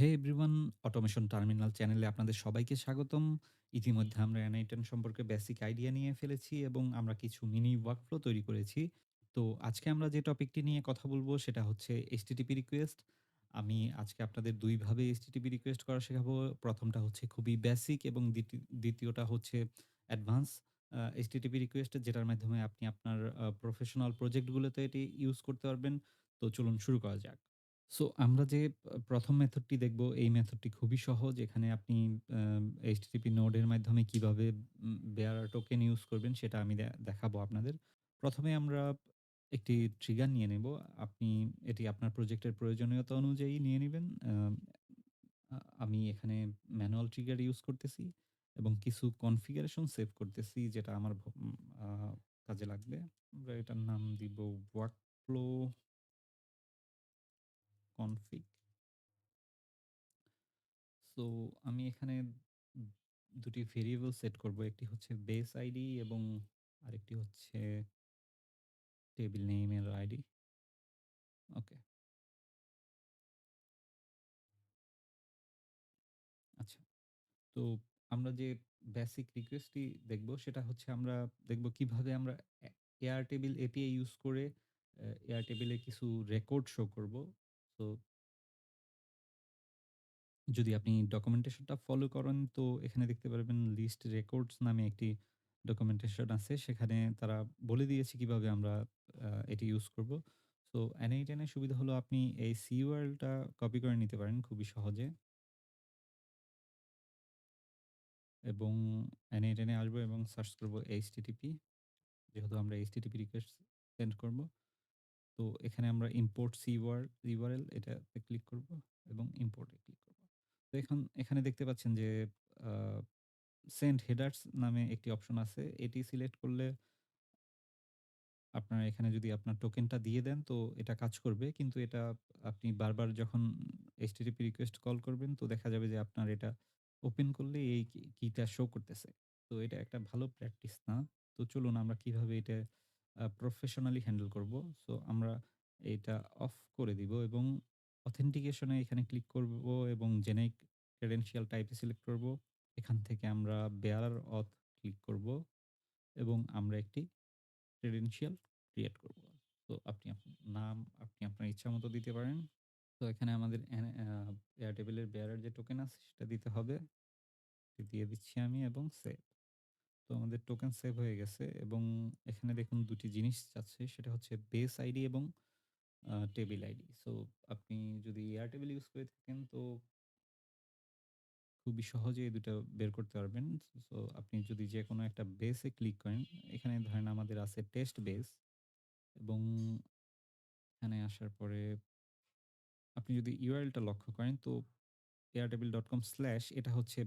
হে everyone automation terminal চ্যানেলে আপনাদের সবাইকে স্বাগতম। ইতিমধ্যে আমরা N8N সম্পর্কে বেসিক আইডিয়া নিয়ে ফেলেছি এবং আমরা কিছু মিনি ওয়ার্কফ্লো তৈরি করেছি। তো আজকে আমরা যে টপিকটি নিয়ে কথা বলব সেটা হচ্ছে HTTP রিকোয়েস্ট। আমি আজকে আপনাদের ২ ভাবে HTTP রিকোয়েস্ট করা শেখাবো। প্রথমটা হচ্ছে খুবই বেসিক এবং দ্বিতীয়টা হচ্ছে অ্যাডভান্স HTTP রিকোয়েস্ট যেটার মাধ্যমে আপনি আপনার প্রফেশনাল প্রজেক্টগুলোতে এটি ইউজ করতে পারবেন। তো চলুন শুরু করা যাক। সো আমরা যে প্রথম মেথডটি দেখব, এই মেথডটি খুবই সহজ। এখানে আপনি আ HTTP নোড এর মাধ্যমে কীভাবে বেয়ারা টোকেন ইউজ করবেন সেটা আমি দেখাবো আপনাদের। প্রথমে আমরা একটি ট্রিগার নিয়ে নেব। আপনি, এটি আপনার প্রজেক্টের প্রয়োজনীয়তা অনুযায়ী নিয়ে নিবেন। আমি এখানে ম্যানুয়াল ট্রিগার ইউজ করতেছি এবং কিছু কনফিগারেশন সেভ করতেছি যেটা আমার কাজে লাগবে। আমরা এটার নাম দিব ওয়ার্কফ্লো কনফিগ। সো আমি এখানে উম ২ টি ভেরিয়েবল সেট করব। একটি হচ্ছে বেস আইডি এবং আরেকটি হচ্ছে টেবল নেম এর আইডি। ওকে। আচ্ছা। তো আমরা যে বেসিক রিকোয়েস্টটি দেখব, সেটা হচ্ছে আমরা দেখব কীভাবে আমরা এ Airtable API ইউজ করে, এ Airtable এ কিছু রেকর্ড শো করব। সো যদি আপনি ডকুমেন্টেশনটা ফলো করেন, তো এখানে দেখতে পারবেন লিস্ট রেকর্ডস নামে একটি ডকুমেন্টেশন আছে। সেখানে তারা বলে দিয়েছে কীভাবে আমরা এটি ইউজ করব। সো N8N এর সুবিধা হলো আপনি এই CURL টা কপি করে নিতে পারেন খুবই সহজে। এবং N8N এ আসব এবং সার্চ করব HTTP যেহেতু আমরা HTTP রিকোয়েস্ট সেন্ড করব। তো এখানে আমরা ইম্পোর্ট সিউআর ইউআরএল এটাতে ক্লিক করব এবং ইম্পোর্ট ক্লিক করব। তো এখন, এখানে দেখতে পাচ্ছেন যে, আ সেন্ড হেডার্স নামে একটি অপশন আছে। এটি সিলেক্ট করলে আপনার এখানে যদি আপনার টোকেনটা দিয়ে দেন তো এটা কাজ করবে। কিন্তু এটা আপনি বারবার যখন HTTP রিকোয়েস্ট কল করবেন তো দেখা যাবে যে আপনার এটা ওপেন করলে এই কিটা শো করতেছে। তো এটা একটা ভালো প্র্যাকটিস না। তো চলুন আমরা কীভাবে এটা প্রফেশনালি হ্যান্ডেল করব। সো আমরা এটা অফ করে দিব এবং অথেন্টিকেশনে এখানে ক্লিক করব এবং জেনেরিক ক্রেডেনশিয়াল টাইপে সিলেক্ট করব। এখান থেকে আমরা বেয়ারার অথ ক্লিক করব এবং আমরা একটি ক্রেডেনশিয়াল ক্রিয়েট করব। তো আপনি নাম আপনি আপনার ইচ্ছা মতো দিতে পারেন। তো, এখানে আমাদের Airtable এর বেয়ারার যে টোকেন আছে সেটা দিতে হবে। দিয়ে দিচ্ছি আমি এবং সেভ। তো আমাদের টোকেন সেভ হয়ে গেছে এবং এখানে দেখুন দুটি জিনিস চাচ্ছে সেটা হচ্ছে বেস আইডি এবং টেবিল আইডি। সো আপনি যদি Airtable ইউজ করে থাকেন তো খুবই সহজে এই ২ টা বের করতে পারবেন। সো আপনি যদি যে কোনো একটা বেসে ক্লিক করেন, এখানে ধরেন আমাদের আছে টেস্ট বেস এবং এখানে আসার পরে আপনি যদি ইউআরএল টা লক্ষ্য করেন তো এয়ারটেবিল ডট কম স্ল্যাশ এটা হচ্ছে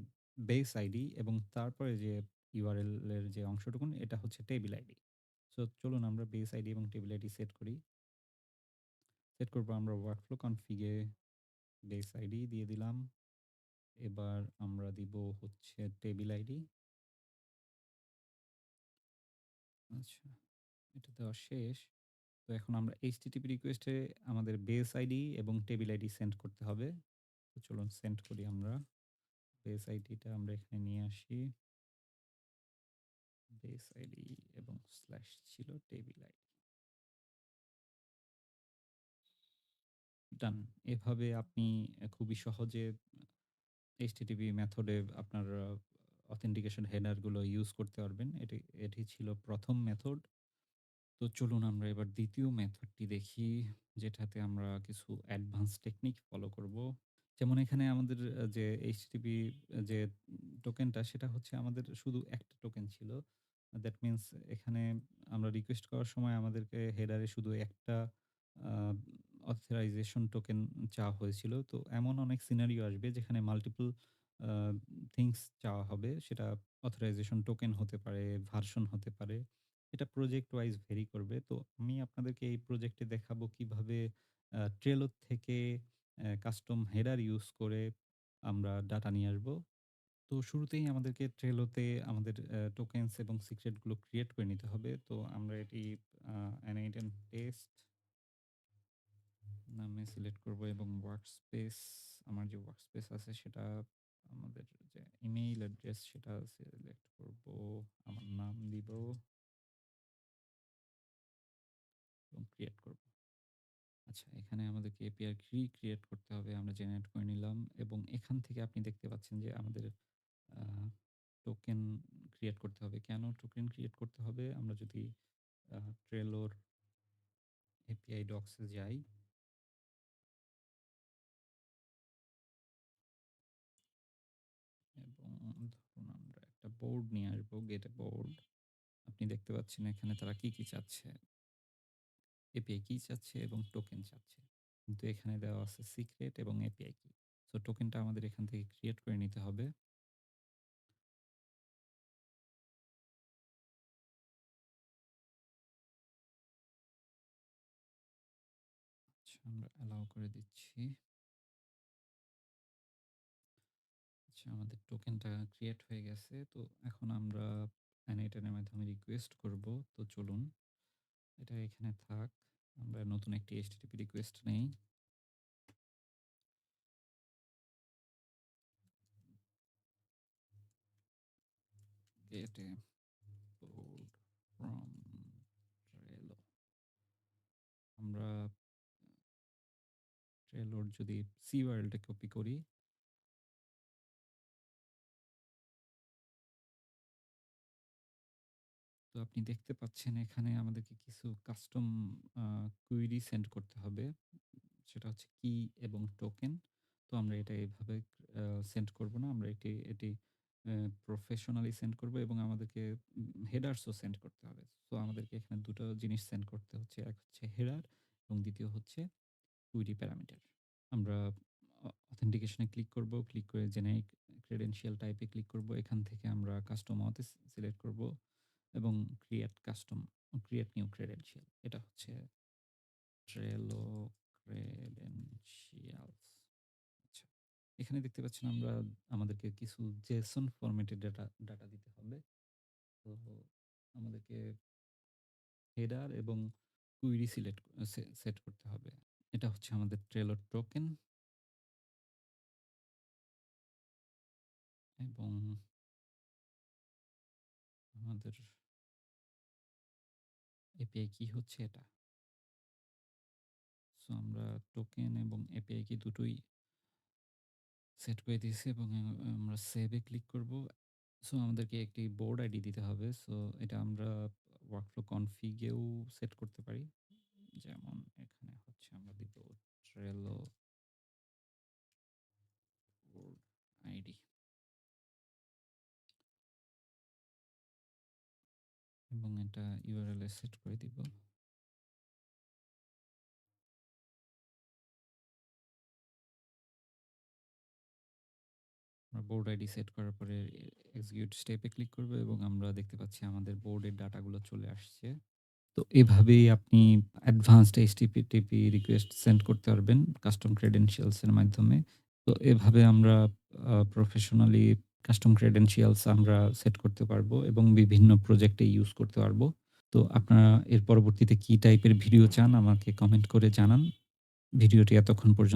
বেস আইডি এবং তারপরে যে ইউআরএল এর যে অংশটুকুন এটা হচ্ছে টেবিল আইডি। সো চলুন আমরা বেস আইডি এবং টেবিল আইডি সেট করি। সেট করব আমরা ওয়ার্কফ্লো কনফিগ বেস আইডি দিয়ে দিলাম। এবার আমরা দিব হচ্ছে টেবিল আইডি। আচ্ছা, এটা দেওয়া শেষ। তো এখন আমরা HTTP রিকোয়েস্ট আমাদের বেস আইডি এবং টেবিল আইডি সেন্ড করতে হবে। তো চলুন সেন্ড করি আমরা। বেস আইডিটা আমরা এখানে নিয়ে আসি। বেস আইডি এবং স্ল্যাশ ছিল টেবল আইডি। ডান। এভাবে আপনি খুবই সহজে HTTP মেথডে আপনার অথেন্টিকেশন হেডারগুলো ইউজ করতে পারবেন। এটি এটি ছিল প্রথম মেথড। তো চলুন আমরা এবার দ্বিতীয় মেথডটি দেখি, যেটাতে আমরা কিছু অ্যাডভান্স টেকনিক ফলো করব। যেমন এখানে আমাদের যে HTTP যে টোকেনটা সেটা হচ্ছে আমাদের শুধু একটা টোকেন ছিল। দ্যাট মিনস এখানে আমরা রিকোয়েস্ট করার সময় আমাদেরকে হেডারে শুধু একটা অথরাইজেশন টোকেন চাওয়া হয়েছিল। তো এমন অনেক সিনারিও আসবে যেখানে মাল্টিপল থিংস চাওয়া হবে। সেটা অথরাইজেশন টোকেন হতে পারে, ভার্সন হতে পারে। এটা প্রজেক্ট ওয়াইজ ভেরি করবে। তো আমি আপনাদেরকে এই প্রজেক্টে দেখাবো কীভাবে Trello থেকে কাস্টম হেডার ইউজ করে আমরা ডাটা নিয়ে আসব। তো শুরুতেই আমাদেরকে ট্রেলোতে আমাদের টোকেনস এবং সিক্রেটগুলো ক্রিয়েট করে নিতে হবে। তো আমরা এটি, আ N8N টেস্ট নামে সিলেক্ট করব এবং ওয়ার্কস্পেস আমার যে ওয়ার্কস্পেস আছে সেটা, আমাদের যে ইমেইল অ্যাড্রেস সেটা সিলেক্ট করব, আমার নাম দিব এবং ক্রিয়েট করব আচ্ছা এখানে আমাদেরকে এপিআর কি ক্রিয়েট করতে হবে, আমরা জেনারেট করে নিলাম এবং এখান থেকে আপনি দেখতে পাচ্ছেন যে আমাদের টোকেন ক্রিয়েট করতে হবে। কেন টোকেন ক্রিয়েট করতে হবে? আমরা যদি ট্রেলোর এপিআই ডক্সে যাই এবং ধরুন আমরা একটা বোর্ড নিয়ে আসব গেট বোর্ড আপনি দেখতে পাচ্ছেন এখানে তারা কি কি চাচ্ছে? এপিআই কি চাচ্ছে এবং টোকেন চাচ্ছে। কিন্তু এখানে দেওয়া আছে সিক্রেট এবং এপিআই কি সো টোকেনটা আমাদের এখান থেকে ক্রিয়েট করে নিতে হবে। করে দিচ্ছি। আচ্ছা আমাদের টোকেনটা ক্রিয়েট হয়ে গেছে। তো এখন আমরা অ্যানাইটানের মাধ্যমে রিকোয়েস্ট করব। তো চলুন, এটা এখানে থাক। আমরা নতুন একটি এইচটিটিপি রিকোয়েস্ট নেই। আমরা ট্রেলোর যদি সি ওয়ার্ল্ডে কপি করি তো আপনি দেখতে পাচ্ছেন এখানে আমাদেরকে কিছু কাস্টম কুইরি সেন্ড করতে হবে। সেটা হচ্ছে কি এবং টোকেন তো আমরা এটা এভাবে সেন্ড করব না। আমরা এটি এটি প্রফেশনালি সেন্ড করব এবং আমাদেরকে হেডার্সও সেন্ড করতে হবে। তো আমাদেরকে এখানে দুটো জিনিস সেন্ড করতে হচ্ছে। এক হচ্ছে হেডার এবং দ্বিতীয় হচ্ছে কুইরি প্যারামিটার আমরা অথেন্টিকেশনে ক্লিক করব ক্লিক করে জেনারিক ক্রেডেনশিয়াল টাইপে ক্লিক করব, এখান থেকে আমরা কাস্টম অথে সিলেক্ট করব এবং create custom create new credential এটা হচ্ছে ট্রেলো ক্রেডেনশিয়ালস আচ্ছা এখানে দেখতে পাচ্ছেন আমরা আমাদেরকে কিছু জেসন ফরম্যাটের ডাটা ডাটা দিতে হবে। তো আমাদেরকে হেডার এবং কুইরি সিলেক্ট সেট করতে হবে। এটা হচ্ছে আমাদের ট্রেলোর টোকেন এবং আমাদের এপিআই কি হচ্ছে এটা। সো আমরা টোকেন এবং এপিআই কি দুটোই সেট করে দিয়েছি এবং আমরা সেভে ক্লিক করব। সো আমাদেরকে একটি বোর্ড আইডি দিতে হবে। সো এটা আমরা ওয়ার্কফ্লো কনফিগেও সেট করতে পারি। যেমন এখানে হচ্ছে আমরা দিব ট্রেলো আইডি এবং এটা ইউআরএল সেট করে দিব। আমরা বোর্ড আইডি সেট করার পরে এক্সিকিউট স্টেপে ক্লিক করব এবং আমরা দেখতে পাচ্ছি আমাদের বোর্ডের ডাটাগুলো চলে আসছে। তো এভাবেই আপনি অ্যাডভান্সড এইচটিপি রিকোয়েস্ট সেন্ড করতে পারবেন কাস্টম ক্রেডেন্সিয়ালসের মাধ্যমে। তো এভাবে আমরা প্রফেশনালি কাস্টম ক্রেডেনশিয়ালস আমরা সেট করতে পারব এবং বিভিন্ন প্রজেক্টে ইউজ করতে পারব। তো আপনারা এর পরবর্তীতে কি টাইপের ভিডিও চান আমাকে কমেন্ট করে জানান। ভিডিওটি এতক্ষণ পর্যন্ত